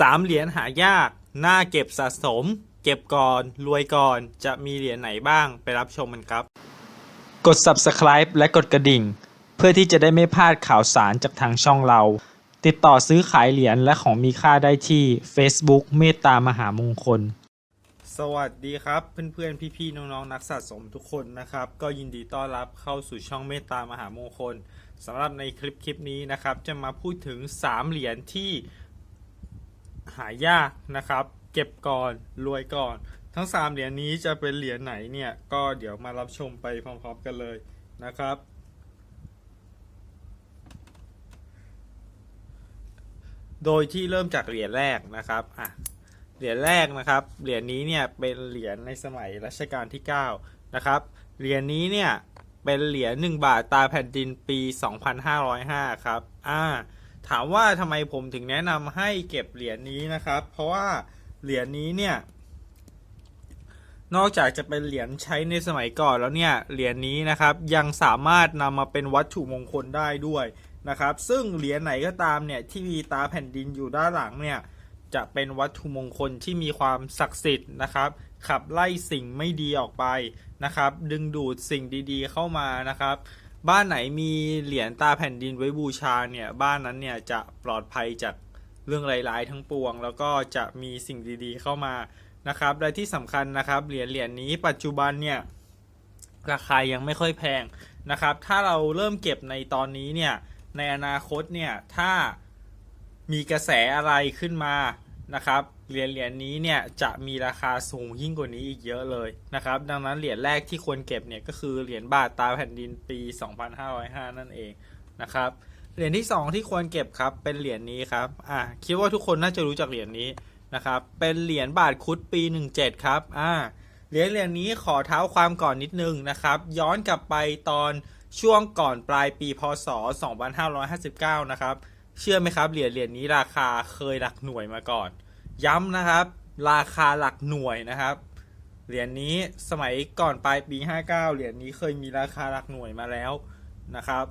สามเหรียญหายาก น่าเก็บสะสม เก็บก่อน รวยก่อน จะมีเหรียญไหนบ้าง ไปรับชมกันครับ กด subscribe และกดกระดิ่ง เพื่อที่จะได้ไม่พลาดข่าวสารจากทางช่องเรา ติดต่อซื้อขายเหรียญและของมีค่าได้ที่ Facebook เมตตามหามงคล สวัสดีครับ เพื่อนๆ พี่ๆ น้องๆ นักสะสมทุกคนนะครับ ก็ยินดีต้อนรับเข้าสู่ช่องเมตตามหามงคลสำหรับในคลิปคลิปนี้นะครับ จะมาพูดถึง 3 เหรียญที่ หายากนะครับ เก็บก่อนรวยก่อน ทั้ง 3 เหรียญนี้จะเป็นเหรียญไหนเนี่ย ก็เดี๋ยวมารับชมไปพร้อมๆกันเลยนะครับ โดยที่เริ่มจากเหรียญแรกนะครับอะเหรียญแรกนะครับ เหรียญนี้เนี่ยเป็นเหรียญในสมัยรัชกาลที่ 9 นะครับ เหรียญนี้เนี่ยเป็นเหรียญ1บาทตาแผ่นดินปี 2505 ครับ อ่า ถามว่าทำไมผมถึงแนะนำให้เก็บเหรียญนี้นะครับ เพราะว่าเหรียญนี้เนี่ยนอกจากจะเป็นเหรียญใช้ในสมัยก่อนแล้วเนี่ยเหรียญนี้นะครับยังสามารถนำมาเป็นวัตถุมงคลได้ด้วยนะครับ ซึ่งเหรียญไหนก็ตามเนี่ยที่มีตาแผ่นดินอยู่ด้านหลังเนี่ยจะเป็นวัตถุมงคลที่มีความศักดิ์สิทธิ์นะครับ ขับไล่สิ่งไม่ดีออกไปนะครับ ดึงดูดสิ่งดีๆเข้ามานะครับ บ้านไหนมีเหรียญตาแผ่นดินไว้บูชาเนี่ย บ้านนั้นเนี่ยจะปลอดภัยจากเรื่องร้ายๆทั้งปวง แล้วก็จะมีสิ่งดีๆเข้ามานะครับและที่สำคัญนะครับเหรียญเหรียญนี้ปัจจุบันเนี่ยราคายังไม่ค่อยแพงนะครับ ถ้าเราเริ่มเก็บในตอนนี้เนี่ยในอนาคตเนี่ยถ้ามีกระแสอะไรขึ้นมานะครับเหรียญเหรียญนี้เนี่ยจะมีราคาสูงยิ่งกว่านี้อีกเยอะเลยนะครับ ดังนั้นเหรียญแรกที่ควรเก็บเนี่ยก็คือเหรียญบาทตาแผ่นดินปี 2505 นั่นเองนะครับ เหรียญที่ 2 ที่ควรเก็บครับเป็นเหรียญนี้ครับ อะคิดว่าทุกคนน่าจะรู้จักเหรียญนี้นะครับ เป็นเหรียญบาทคุดปี 17 ครับ อ่า เหรียญเหรียญนี้ขอเท้าความก่อนนิดนึงนะครับ ย้อนกลับไปตอนช่วงก่อนปลายปีพศ 2559 นะครับ เชื่อไหมครับเหรียญเหรียญนี้ราคาเคยหลักหน่วยมาก่อน ย้ำนะครับ ราคาหลักหน่วยนะครับ เหรียญนี้สมัยก่อนปลายปี 59 เหรียญนี้เคยมีราคาหลักหน่วยมาแล้วนะครับ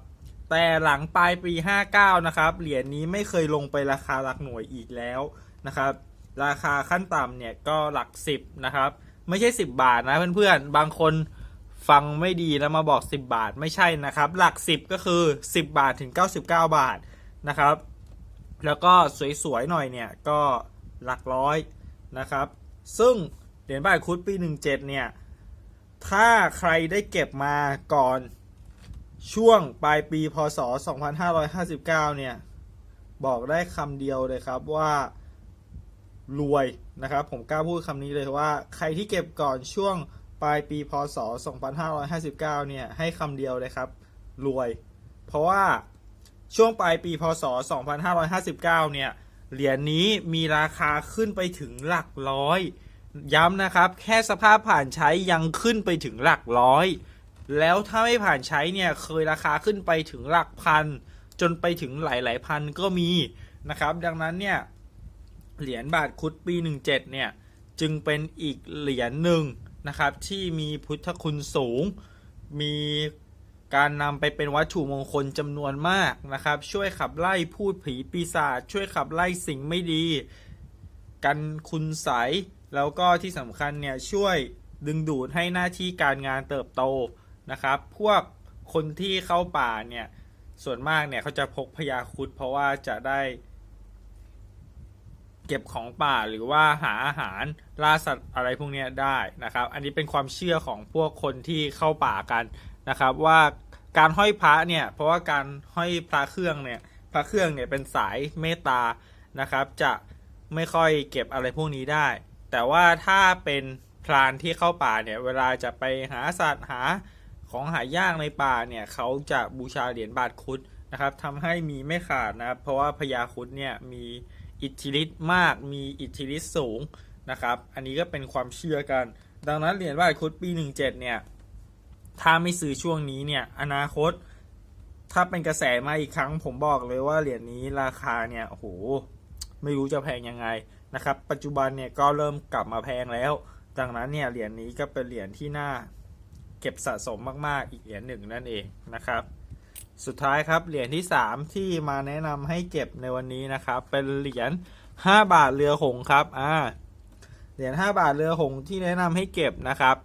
แต่หลังปลายปี 59 นะครับ เหรียญนี้ไม่เคยลงไปราคาหลักหน่วยอีกแล้วนะครับ ราคาขั้นต่ำเนี่ยก็หลัก 10 นะครับ ไม่ใช่ 10 บาทนะเพื่อนๆ บางคนฟังไม่ดีแล้วมาบอก 10 บาทไม่ใช่นะครับ หลัก 10 ก็คือ 10 บาทถึง 99 บาทนะครับ แล้วก็สวยๆหน่อยเนี่ยก็ หลักร้อยนะครับ ซึ่งเหรียญบาทคุดปี 17 เนี่ย ถ้าใครได้เก็บมาก่อนช่วงปลายปีพศ 2559 เนี่ย บอกได้คำเดียวเลยครับว่ารวยนะครับผมกล้าพูดคำนี้เลยว่าใครที่เก็บก่อนช่วงปลายปีพศ 2559 เนี่ย ให้คำเดียวเลยครับ รวย เพราะว่าช่วงปลายปีพศ 2559 เนี่ย เหรียญนี้มีราคาขึ้นไปถึงหลักร้อย ย้ำนะครับ แค่สภาพผ่านใช้ยังขึ้นไปถึงหลักร้อย แล้วถ้าไม่ผ่านใช้เนี่ยเคยราคาขึ้นไปถึงหลักพัน จนไปถึงหลายๆพันก็มีนะครับ ดังนั้นเนี่ยเหรียญบาทคุดปี 17 เนี่ยจึงเป็นอีกเหรียญหนึ่งนะครับที่มีพุทธคุณสูง มี การนำไปเป็นวัตถุมงคลจำนวนมากนะครับ ช่วยขับไล่พูดผีปีศาจช่วยขับไล่สิ่งไม่ดี กันคุณใสแล้วก็ที่สำคัญเนี่ยช่วยดึงดูดให้หน้าที่การงานเติบโตนะครับ พวกคนที่เข้าป่าเนี่ยส่วนมากเนี่ยเขาจะพกพยาคุดเพราะว่าจะได้ เก็บของป่าหรือว่าหาอาหารล่าสัตว์อะไรพวกนี้ได้นะครับ อันนี้เป็นความเชื่อของพวกคนที่เข้าป่ากัน นะครับว่าการห้อยพระเนี่ยเพราะว่าการห้อยพระเครื่องเนี่ยพระเครื่องเนี่ยเป็นสายเมตตานะครับ จะไม่ค่อยเก็บอะไรพวกนี้ได้ แต่ว่าถ้าเป็นพรานที่เข้าป่าเนี่ยเวลาจะไปหาสัตว์หาของหายากในป่าเนี่ยเขาจะบูชาเหรียญบาทคุดนะครับทำให้มีไม่ขาดนะครับเพราะว่าพญาคุดเนี่ยมีอิทธิฤทธิ์มากมีอิทธิฤทธิ์สูงนะครับ อันนี้ก็เป็นความเชื่อกัน ดังนั้นเหรียญบาทคุดปี 17เนี่ย ถ้าไม่ซื้อช่วงนี้เนี่ย อนาคต ถ้าเป็นกระแสมาอีกครั้ง ผมบอกเลยว่าเหรียญนี้ราคาเนี่ยโอ้โหไม่รู้จะแพงยังไงนะครับ ปัจจุบันเนี่ยก็เริ่มกลับมาแพงแล้ว ดังนั้นเนี่ยเหรียญนี้ก็เป็นเหรียญที่น่าเก็บสะสมมากๆ อีกเหรียญหนึ่งนั่นเองนะครับ สุดท้ายครับเหรียญที่ 3 ที่มาแนะนำให้เก็บในวันนี้นะครับ เป็นเหรียญห้าบาทเรือหงครับอ่าเหรียญห้าบาทเรือหงที่แนะนำให้เก็บนะครับ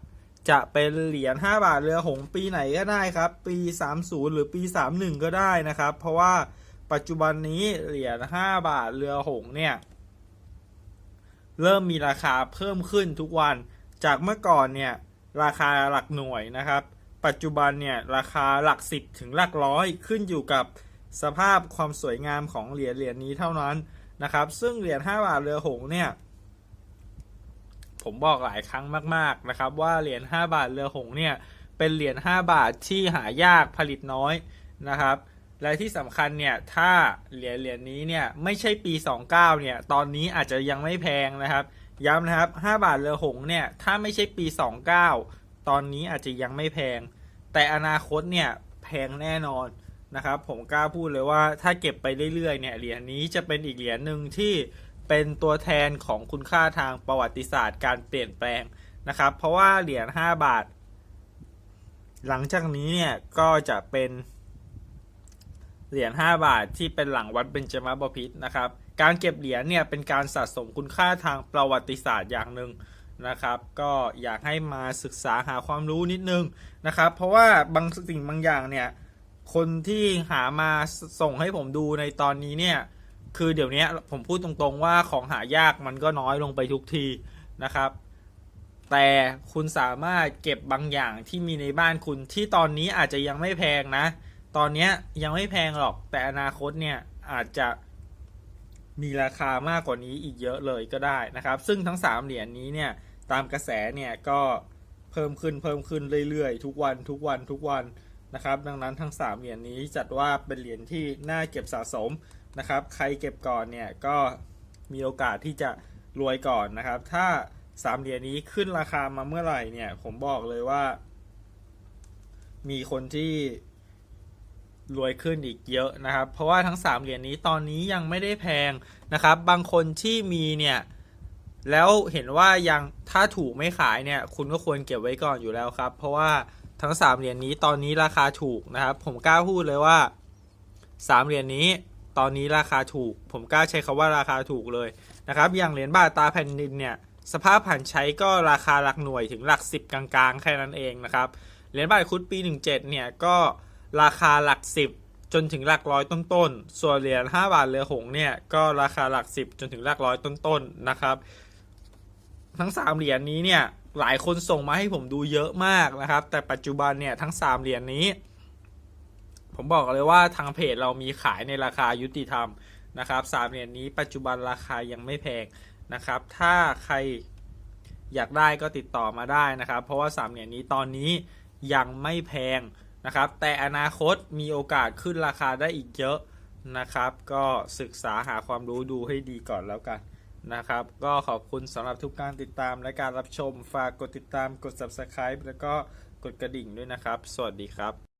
จะเป็นเหรียญ5บาทเรือหงปีไหนก็ได้ครับ ปี 30 หรือปี 31 ก็ได้นะครับ เพราะว่าปัจจุบันนี้เหรียญ5บาทเรือหงเนี่ย เริ่มมีราคาเพิ่มขึ้นทุกวัน จากเมื่อก่อนเนี่ย ราคาหลักหน่วยนะครับ ปัจจุบันเนี่ยราคาหลักสิบถึงหลักร้อยขึ้นอยู่กับสภาพความสวยงามของเหรียญเหรียญนี้เท่านั้นนะครับ ซึ่งเหรียญ5บาทเรือหงเนี่ย ผมบอกหลายครั้งมากๆนะครับ ว่าเหรียญ5บาทเรือหงส์เนี่ยเป็นเหรียญ5บาทที่หายากผลิตน้อยนะครับและที่สำคัญเนี่ยถ้าเหรียญเหรียญนี้เนี่ยไม่ใช่ปี 29เนี่ยตอนนี้อาจจะยังไม่แพงนะครับ ย้ำนะครับ 5 บาทเรือหงส์เนี่ยถ้าไม่ใช่ปี 29 ตอนนี้อาจจะยังไม่แพง แต่อนาคตเนี่ยแพงแน่นอนนะครับ ผมกล้าพูดเลยว่าถ้าเก็บไปเรื่อยๆเนี่ยเหรียญนี้จะเป็นอีกเหรียญหนึ่งที่ เป็นตัวแทนของคุณค่าทางประวัติศาสตร์การเปลี่ยนแปลงนะครับ เพราะว่าเหรียญ5บาท หลังจากนี้เนี่ยก็จะเป็นเหรียญ5บาทที่เป็นหลังวัดเบญจมาบพิตรนะครับ การเก็บเหรียญเนี่ยเป็นการสะสมคุณค่าทางประวัติศาสตร์อย่างหนึ่งนะครับ ก็อยากให้มาศึกษาหาความรู้นิดนึงนะครับ เพราะว่าบางสิ่งบางอย่างเนี่ยคนที่หามาส่งให้ผมดูในตอนนี้เนี่ย คือเดี๋ยวนี้ผมพูดตรงๆว่าของหายากมันก็น้อยลงไปทุกทีนะครับ แต่คุณสามารถเก็บบางอย่างที่มีในบ้านคุณที่ตอนนี้อาจจะยังไม่แพงนะ ตอนนี้ยังไม่แพงหรอก แต่อนาคตเนี่ยอาจจะมีราคามากกว่านี้อีกเยอะเลยก็ได้นะครับ ซึ่งทั้ง 3 เหรียญนี้เนี่ยตามกระแสเนี่ยก็เพิ่มขึ้นเพิ่มขึ้นเรื่อยๆ ทุกวันทุกวันทุกวันนะครับ ดังนั้นทั้ง 3 เหรียญนี้จัดว่าเป็นเหรียญที่น่าเก็บสะสม นะครับ ใครเก็บก่อนเนี่ยก็มีโอกาสที่จะรวยก่อนนะครับ ถ้าสามเหรียญนี้ขึ้นราคามาเมื่อไหร่เนี่ย ผมบอกเลยว่า มีคนที่รวยขึ้นอีกเยอะนะครับ เพราะว่าทั้งสามเหรียญนี้ตอนนี้ยังไม่ได้แพงนะครับ บางคนที่มีเนี่ยแล้วเห็นว่ายังถ้าถูกไม่ขายเนี่ย คุณก็ควรเก็บไว้ก่อนอยู่แล้วครับ เพราะว่าทั้งสามเหรียญนี้ตอนนี้ราคาถูกนะครับ ผมกล้าพูดเลยว่าสามเหรียญนี้ ตอนนี้ราคาถูก ผมกล้าใช้คาว่าราคาถูกเลยนะครับ อย่างเหรียญบาทตาแผ่นดินเนี่ย สภาพผ่านใช้ก็ราคาหลักหน่วยถึงหลักสิบกลางๆ แค่นั้นเองนะครับ เหรียญบาทคุดปี 17 เนี่ยก็ราคาหลักสิบจนถึงหลักร้อยต้นๆ ส่วนเหรียญ5บาทเรือหงส์เนี่ยก็ราคาหลักสิบจนถึงหลักร้อยต้นๆ นะครับ ทั้ง 3 เหรียญนี้เนี่ยหลายคนส่งมาให้ผมดูเยอะมากนะครับ แต่ปัจจุบันเนี่ยทั้ง 3 เหรียญนี้ ผมบอกเลยว่าทางเพจเรามีขายในราคายุติธรรมนะครับสามเหรียญนี้ปัจจุบันราคายังไม่แพงนะครับ ถ้าใครอยากได้ก็ติดต่อมาได้นะครับ เพราะว่าสามเหรียญนี้ตอนนี้ยังไม่แพงนะครับ แต่อนาคตมีโอกาสขึ้นราคาได้อีกเยอะนะครับ ก็ศึกษาหาความรู้ดูให้ดีก่อนแล้วกันนะครับ ก็ขอบคุณสำหรับทุกการติดตามและการรับชม ฝากกดติดตามกด subscribe แล้วก็กดกระดิ่งด้วยนะครับ สวัสดีครับ